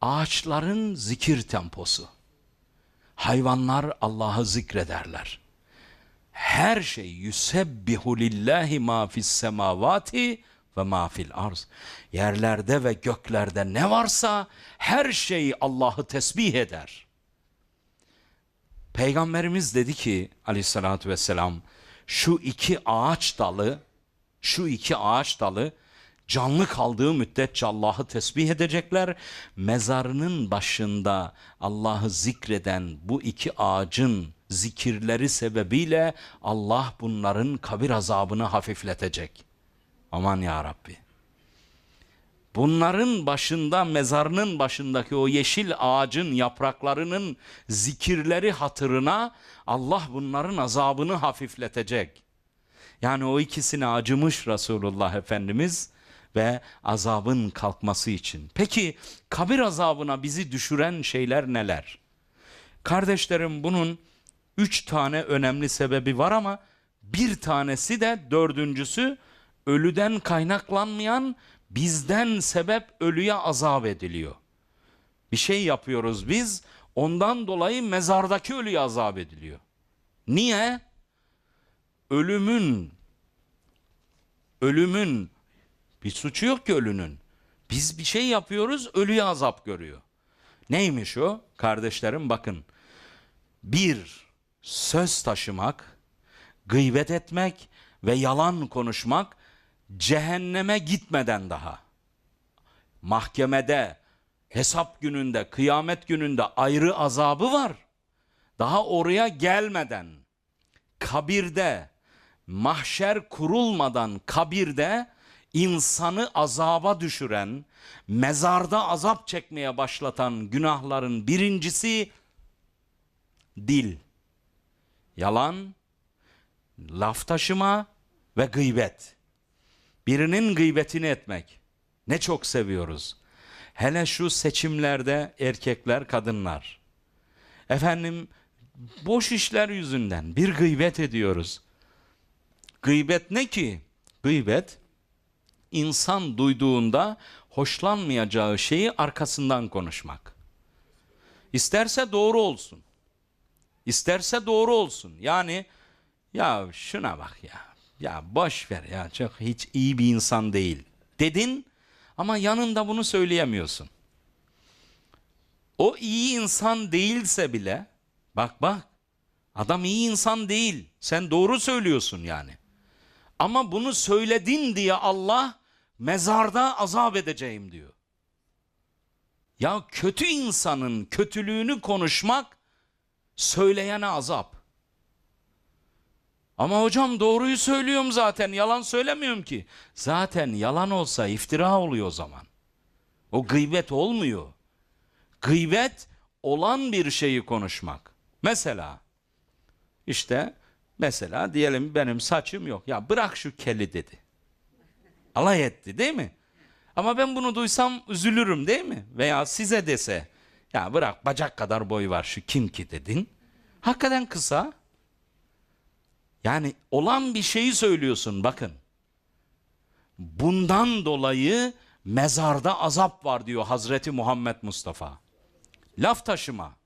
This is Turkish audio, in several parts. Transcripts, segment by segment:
Ağaçların zikir temposu. Hayvanlar Allah'ı zikrederler. Her şey yusebbihu lillahi ma fis semavati ve ma fil arz. Yerlerde ve göklerde ne varsa her şey Allah'ı tesbih eder. Peygamberimiz dedi ki aleyhissalatü vesselam şu iki ağaç dalı şu iki ağaç dalı canlı kaldığı müddetçe Allah'ı tesbih edecekler. Mezarının başında Allah'ı zikreden bu iki ağacın zikirleri sebebiyle Allah bunların kabir azabını hafifletecek. Aman ya Rabbi. Bunların başında mezarının başındaki o yeşil ağacın yapraklarının zikirleri hatırına Allah bunların azabını hafifletecek. Yani o ikisine acımış Resulullah Efendimiz ve azabın kalkması için. Peki kabir azabına bizi düşüren şeyler neler? Kardeşlerim bunun üç tane önemli sebebi var ama bir tanesi de dördüncüsü ölüden kaynaklanmayan bizden sebep ölüye azap ediliyor. Bir şey yapıyoruz biz ondan dolayı mezardaki ölüye azap ediliyor. Niye? Ölümün ölümün bir suçu yok ki ölünün. Biz bir şey yapıyoruz ölüye azap görüyor. Neymiş o? Kardeşlerim bakın. Bir, söz taşımak, gıybet etmek ve yalan konuşmak cehenneme gitmeden daha. Mahkemede, hesap gününde, kıyamet gününde ayrı azabı var. Daha oraya gelmeden kabirde, mahşer kurulmadan kabirde insanı azaba düşüren, mezarda azap çekmeye başlatan günahların birincisi dil. Yalan, laf taşıma ve gıybet. Birinin gıybetini etmek. Ne çok seviyoruz. Hele şu seçimlerde erkekler, kadınlar. Efendim boş işler yüzünden bir gıybet ediyoruz. Gıybet ne ki? Gıybet insan duyduğunda hoşlanmayacağı şeyi arkasından konuşmak. İsterse doğru olsun. İsterse doğru olsun. Yani ya şuna bak ya. Ya boş ver ya çok hiç iyi bir insan değil. Dedin ama yanında bunu söyleyemiyorsun. O iyi insan değilse bile bak bak adam iyi insan değil. Sen doğru söylüyorsun yani. Ama bunu söyledin diye Allah mezarda azap edeceğim diyor. Ya kötü insanın kötülüğünü konuşmak söyleyene azap. Ama hocam doğruyu söylüyorum zaten yalan söylemiyorum ki. Zaten yalan olsa iftira oluyor o zaman. O gıybet olmuyor. Gıybet olan bir şeyi konuşmak. Mesela işte mesela diyelim benim saçım yok. Ya bırak şu keli dedi. Alay etti değil mi? Ama ben bunu duysam üzülürüm değil mi? Veya size dese ya bırak bacak kadar boy var şu kim ki dedin. Hakikaten kısa. Yani olan bir şeyi söylüyorsun bakın. Bundan dolayı mezarda azap var diyor Hazreti Muhammed Mustafa. Laf taşıma.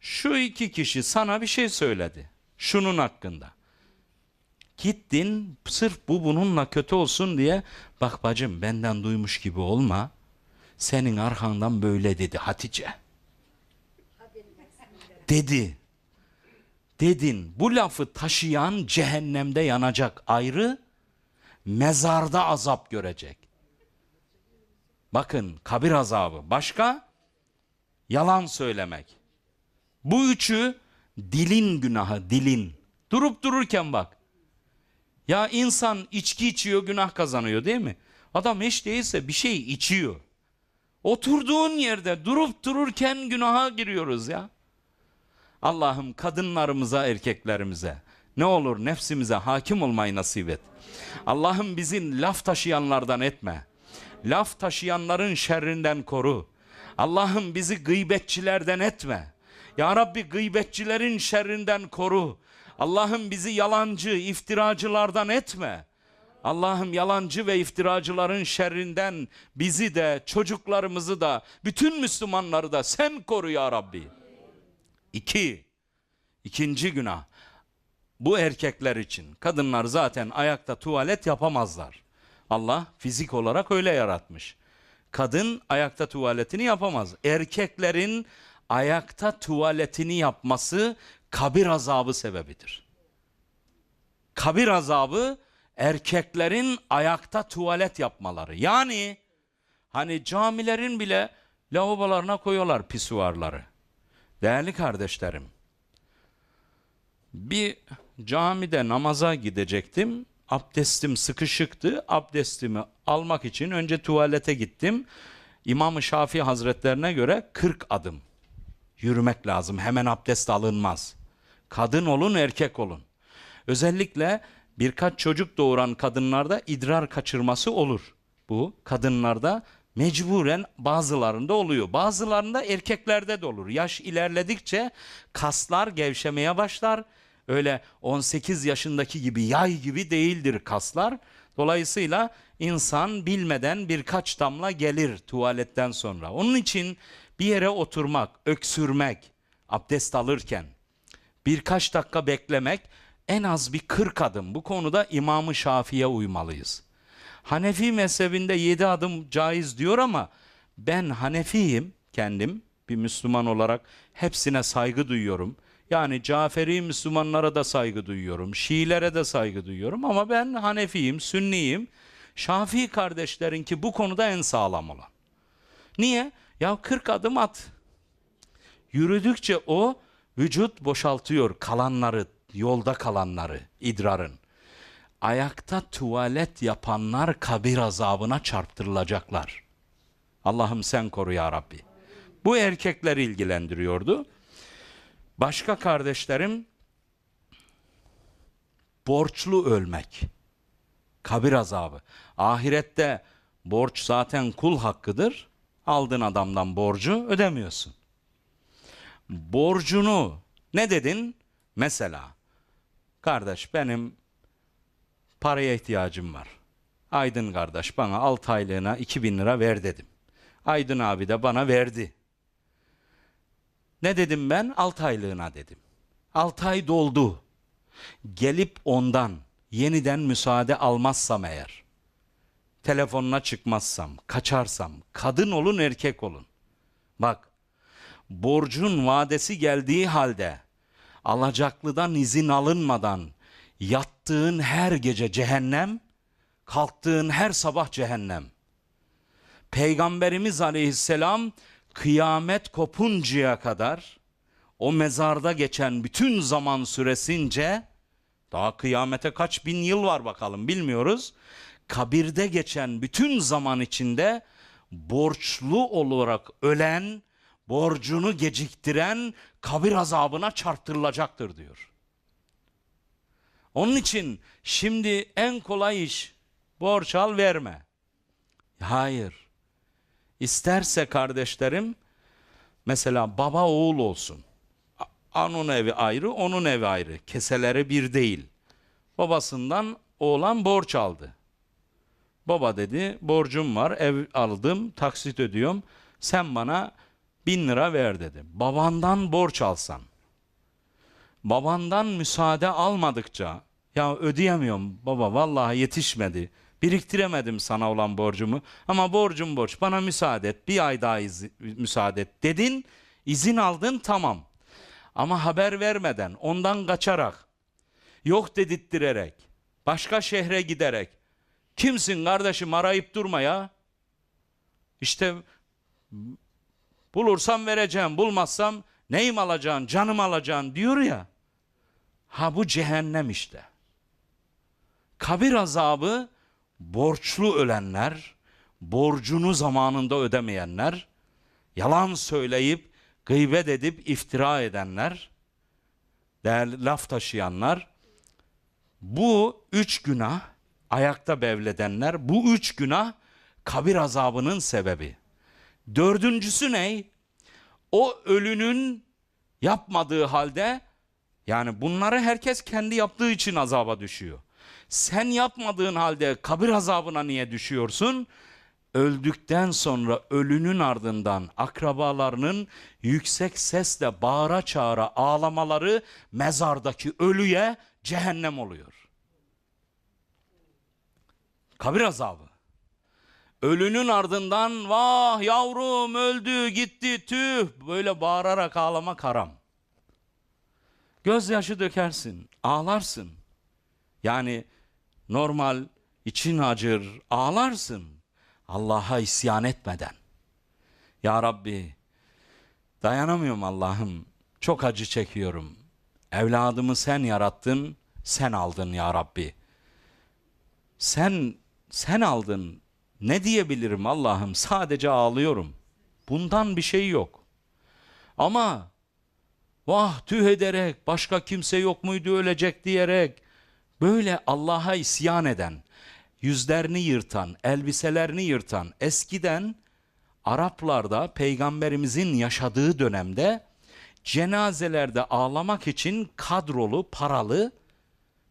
Şu iki kişi sana bir şey söyledi. Şunun hakkında. Gittin sırf bu bununla kötü olsun diye bak bacım benden duymuş gibi olma. Senin arkandan böyle dedi Hatice. Dedi. Dedin bu lafı taşıyan cehennemde yanacak ayrı, mezarda azap görecek. Bakın kabir azabı başka, yalan söylemek. Bu üçü dilin günahı, dilin. Durup dururken bak. Ya insan içki içiyor günah kazanıyor değil mi? Adam hiç değilse bir şey içiyor. Oturduğun yerde durup dururken günaha giriyoruz ya. Allah'ım kadınlarımıza, erkeklerimize ne olur nefsimize hakim olmayı nasip et. Allah'ım bizi laf taşıyanlardan etme. Laf taşıyanların şerrinden koru. Allah'ım bizi gıybetçilerden etme. Ya Rabbi gıybetçilerin şerrinden koru. Allah'ım bizi yalancı, iftiracılardan etme. Allah'ım yalancı ve iftiracıların şerrinden bizi de çocuklarımızı da bütün Müslümanları da sen koru ya Rabbi. İki, ikinci günah. Bu erkekler için. Kadınlar zaten ayakta tuvalet yapamazlar. Allah fizik olarak öyle yaratmış. Kadın ayakta tuvaletini yapamaz. Erkeklerin ayakta tuvaletini yapması kabir azabı sebebidir. Kabir azabı erkeklerin ayakta tuvalet yapmaları. Yani hani camilerin bile lavabolarına koyuyorlar pisuarları. Değerli kardeşlerim, bir camide namaza gidecektim. Abdestim sıkışıktı. Abdestimi almak için önce tuvalete gittim. İmam-ı Şafii Hazretlerine göre 40 adım yürümek lazım. Hemen abdest alınmaz. Kadın olun, erkek olun. Özellikle birkaç çocuk doğuran kadınlarda idrar kaçırması olur. Bu kadınlarda mecburen bazılarında oluyor. Bazılarında erkeklerde de olur. Yaş ilerledikçe kaslar gevşemeye başlar. Öyle 18 yaşındaki gibi yay gibi değildir kaslar. Dolayısıyla insan bilmeden birkaç damla gelir tuvaletten sonra. Onun için bir yere oturmak, öksürmek, abdest alırken birkaç dakika beklemek en az bir 40 adım. Bu konuda İmam-ı Şafii'ye uymalıyız. Hanefi mezhebinde 7 adım caiz diyor ama ben Hanefiyim kendim bir Müslüman olarak hepsine saygı duyuyorum. Yani Caferi Müslümanlara da saygı duyuyorum. Şiilere de saygı duyuyorum ama ben Hanefiyim, Sünniyim. Şafii kardeşlerin ki bu konuda en sağlam olan. Niye? Ya 40 adım at. Yürüdükçe o vücut boşaltıyor kalanları, yolda kalanları, idrarın. Ayakta tuvalet yapanlar kabir azabına çarptırılacaklar. Allah'ım sen koru ya Rabbi. Bu erkekleri ilgilendiriyordu. Başka kardeşlerim borçlu ölmek. Kabir azabı. Ahirette borç zaten kul hakkıdır. Aldın adamdan borcu ödemiyorsun. Borcunu ne dedin? Mesela kardeş benim paraya ihtiyacım var. Aydın kardeş bana 6 aylığına 2000 lira ver dedim. Aydın abi de bana verdi. Ne dedim ben? 6 aylığına dedim. 6 ay doldu. Gelip ondan yeniden müsaade almazsam eğer, telefonuna çıkmazsam, kaçarsam, kadın olun erkek olun. Bak, borcun vadesi geldiği halde, alacaklıdan izin alınmadan, yattığın her gece cehennem, kalktığın her sabah cehennem. Peygamberimiz aleyhisselam kıyamet kopuncaya kadar o mezarda geçen bütün zaman süresince daha kıyamete kaç bin yıl var bakalım bilmiyoruz. Kabirde geçen bütün zaman içinde borçlu olarak ölen, borcunu geciktiren kabir azabına çarptırılacaktır diyor. Onun için şimdi en kolay iş borç al verme. Hayır. İsterse kardeşlerim mesela baba oğul olsun. Onun evi ayrı, onun evi ayrı. Keseleri bir değil. Babasından oğlan borç aldı. Baba dedi borcum var ev aldım taksit ödüyorum. Sen bana bin lira ver dedi. Babandan borç alsan. Babandan müsaade almadıkça ya ödeyemiyorum baba vallahi yetişmedi. Biriktiremedim sana olan borcumu ama borcum borç bana müsaade et bir ay daha izi- müsaade et dedin izin aldın tamam. Ama haber vermeden ondan kaçarak yok dedirttirerek başka şehre giderek kimsin kardeşim arayıp durma ya. İşte bulursam vereceğim bulmazsam neyim alacaksın canım alacaksın diyor ya. Ha bu cehennem işte. Kabir azabı borçlu ölenler, borcunu zamanında ödemeyenler, yalan söyleyip gıybet edip iftira edenler, değerli laf taşıyanlar, bu üç günah ayakta bevledenler, bu üç günah kabir azabının sebebi. Dördüncüsü ne? O ölünün yapmadığı halde yani bunları herkes kendi yaptığı için azaba düşüyor. Sen yapmadığın halde kabir azabına niye düşüyorsun? Öldükten sonra ölünün ardından akrabalarının yüksek sesle bağıra çağıra ağlamaları mezardaki ölüye cehennem oluyor. Kabir azabı. Ölünün ardından vah yavrum öldü gitti tüh böyle bağırarak ağlamak haram. Gözyaşı dökersin, ağlarsın. Yani normal için acır, ağlarsın. Allah'a isyan etmeden. Ya Rabbi dayanamıyorum Allah'ım. Çok acı çekiyorum. Evladımı sen yarattın, sen aldın ya Rabbi. Sen sen aldın. Ne diyebilirim Allah'ım? Sadece ağlıyorum. Bundan bir şey yok. Ama vah tüh ederek başka kimse yok muydu ölecek diyerek böyle Allah'a isyan eden, yüzlerini yırtan, elbiselerini yırtan eskiden Araplarda peygamberimizin yaşadığı dönemde cenazelerde ağlamak için kadrolu, paralı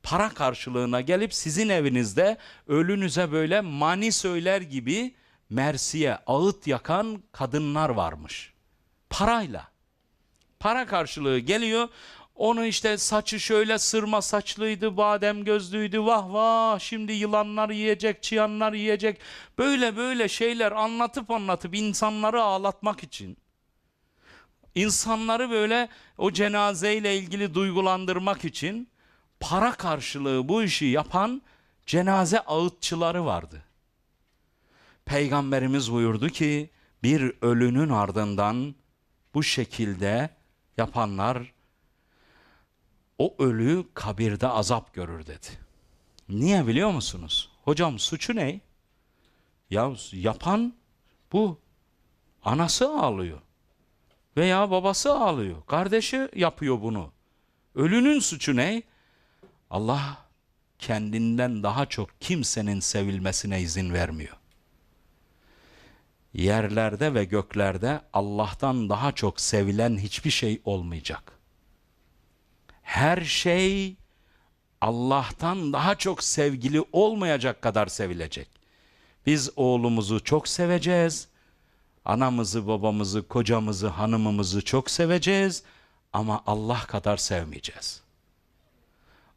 para karşılığına gelip sizin evinizde ölünüze böyle mani söyler gibi mersiye ağıt yakan kadınlar varmış. Parayla. Para karşılığı geliyor. Onu işte saçı şöyle sırma saçlıydı, badem gözlüydü. Vah vah şimdi yılanlar yiyecek, çıyanlar yiyecek. Böyle böyle şeyler anlatıp anlatıp insanları ağlatmak için. İnsanları böyle o cenazeyle ilgili duygulandırmak için para karşılığı bu işi yapan cenaze ağıtçıları vardı. Peygamberimiz buyurdu ki bir ölünün ardından bu şekilde yapanlar o ölü kabirde azap görür dedi. Niye biliyor musunuz? Hocam suçu ne? Ya yapan bu. Anası ağlıyor. Veya babası ağlıyor. Kardeşi yapıyor bunu. Ölünün suçu ne? Allah kendinden daha çok kimsenin sevilmesine izin vermiyor. Yerlerde ve göklerde Allah'tan daha çok sevilen hiçbir şey olmayacak. Her şey Allah'tan daha çok sevgili olmayacak kadar sevilecek. Biz oğlumuzu çok seveceğiz. Anamızı, babamızı, kocamızı, hanımımızı çok seveceğiz ama Allah kadar sevmeyeceğiz.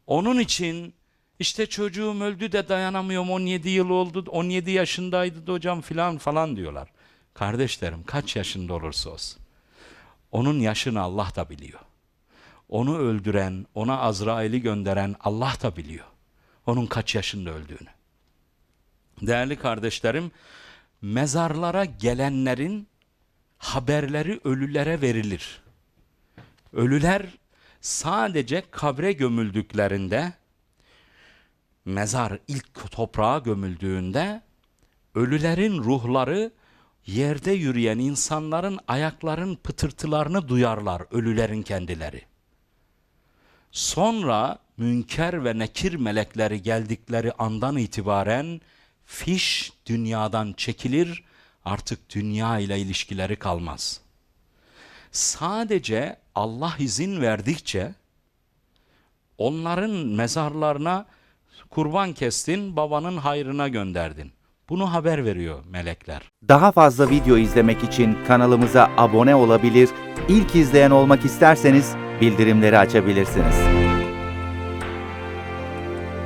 Onun için işte çocuğum öldü de dayanamıyorum 17 yıl oldu 17 yaşındaydı da hocam filan falan diyorlar. Kardeşlerim kaç yaşında olursa olsun onun yaşını Allah da biliyor. Onu öldüren, ona Azrail'i gönderen Allah da biliyor. Onun kaç yaşında öldüğünü. Değerli kardeşlerim, mezarlara gelenlerin haberleri ölülere verilir. Ölüler sadece kabre gömüldüklerinde mezar ilk toprağa gömüldüğünde ölülerin ruhları yerde yürüyen insanların ayakların pıtırtılarını duyarlar ölülerin kendileri. Sonra münker ve nekir melekleri geldikleri andan itibaren fiş dünyadan çekilir, artık dünya ile ilişkileri kalmaz. Sadece Allah izin verdikçe onların mezarlarına kurban kestin, babanın hayrına gönderdin. Bunu haber veriyor melekler. Daha fazla video izlemek için kanalımıza abone olabilir, ilk izleyen olmak isterseniz bildirimleri açabilirsiniz.